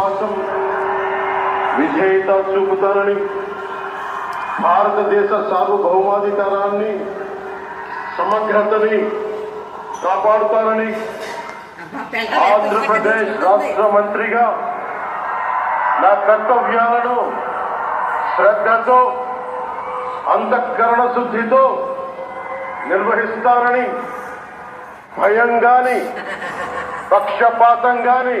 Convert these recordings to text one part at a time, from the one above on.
విశ్వాసం విధేయత చూపుతారని భారతదేశ సార్వభౌమాధికారాన్ని సమగ్రతని కాపాడుతారని ఆంధ్రప్రదేశ్ రాష్ట్ర మంత్రిగా నా కర్తవ్యాలను శ్రద్ధతో అంతఃకరణ శుద్ధితో నిర్వహిస్తారని భయం గాని పక్షపాతం గాని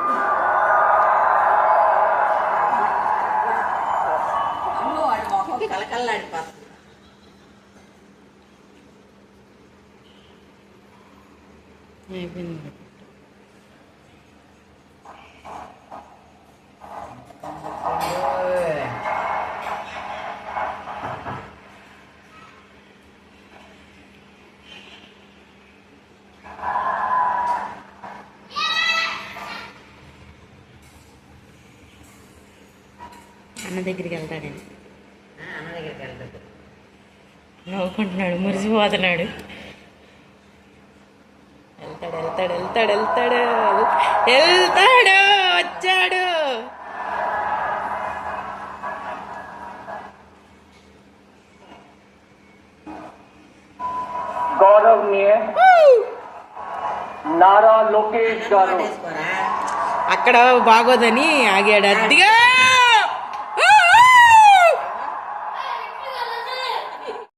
కలకల్లాడిపోతుంది అయిపోయింది అన్న దగ్గరికి వెళ్తాడండి ఆ, అన్న దగ్గరికి వెళ్తాడు నవ్వుకుంటున్నాడు మురిసిపోతున్నాడు. వెళ్తాడు వెళ్తాడు వెళ్తాడు వెళ్తాడు. వెళ్తాడు వచ్చాడు. నారా లోకేష్ గారు. అక్కడ బాగోదని ఆగాడు. అద్దిగా